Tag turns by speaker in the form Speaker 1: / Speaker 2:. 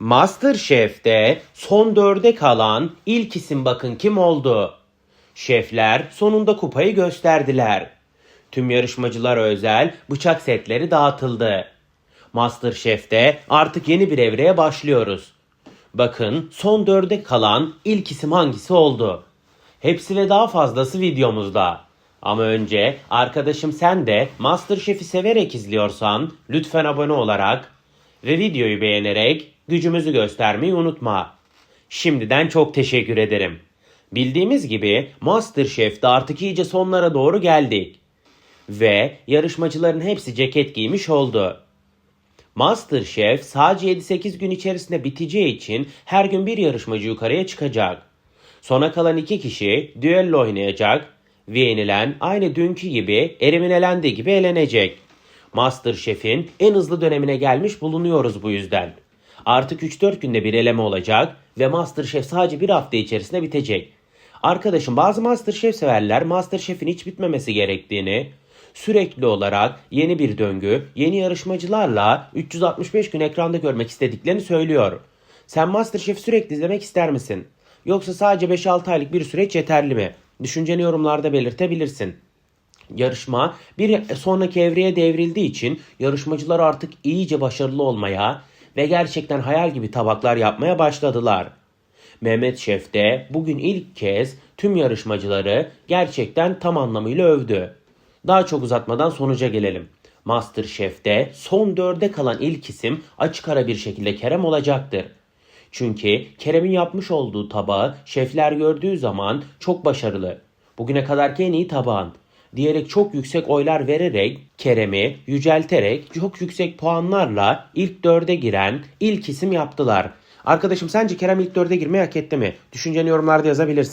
Speaker 1: Masterchef'te son dörde kalan ilk isim bakın kim oldu? Şefler sonunda kupayı gösterdiler. Tüm yarışmacılara özel bıçak setleri dağıtıldı. Masterchef'te artık yeni bir evreye başlıyoruz. Bakın son dörde kalan ilk isim hangisi oldu? Hepsi ve daha fazlası videomuzda. Ama önce arkadaşım sen de Masterchef'i severek izliyorsan lütfen abone olarak ve videoyu beğenerek gücümüzü göstermeyi unutma. Şimdiden çok teşekkür ederim. Bildiğimiz gibi Masterchef'te artık iyice sonlara doğru geldik. Ve yarışmacıların hepsi ceket giymiş oldu. Masterchef sadece 7-8 gün içerisinde biteceği için her gün bir yarışmacı yukarıya çıkacak. Sona kalan iki kişi düello oynayacak ve yenilen aynı dünkü gibi Erim'in elendiği gibi elenecek. Masterchef'in en hızlı dönemine gelmiş bulunuyoruz bu yüzden. Artık 3-4 günde bir eleme olacak ve Masterchef sadece bir hafta içerisinde bitecek. Arkadaşım bazı Masterchef severler Masterchef'in hiç bitmemesi gerektiğini, sürekli olarak yeni bir döngü, yeni yarışmacılarla 365 gün ekranda görmek istediklerini söylüyor. Sen Masterchef sürekli izlemek ister misin? Yoksa sadece 5-6 aylık bir süreç yeterli mi? Düşünceni yorumlarda belirtebilirsin. Yarışma bir sonraki evreye devrildiği için yarışmacılar artık iyice başarılı olmaya ve gerçekten hayal gibi tabaklar yapmaya başladılar. Mehmet Şef de bugün ilk kez tüm yarışmacıları gerçekten tam anlamıyla övdü. Daha çok uzatmadan sonuca gelelim. Masterchef'te son dörde kalan ilk isim açık ara bir şekilde Kerem olacaktır. Çünkü Kerem'in yapmış olduğu tabağı şefler gördüğü zaman çok başarılı. Bugüne kadarki en iyi tabağın diyerek çok yüksek oylar vererek Kerem'i yücelterek çok yüksek puanlarla ilk dörde giren ilk isim yaptılar. Arkadaşım sence Kerem ilk dörde girmeyi hak etti mi? Düşünceni yorumlarda yazabilirsin.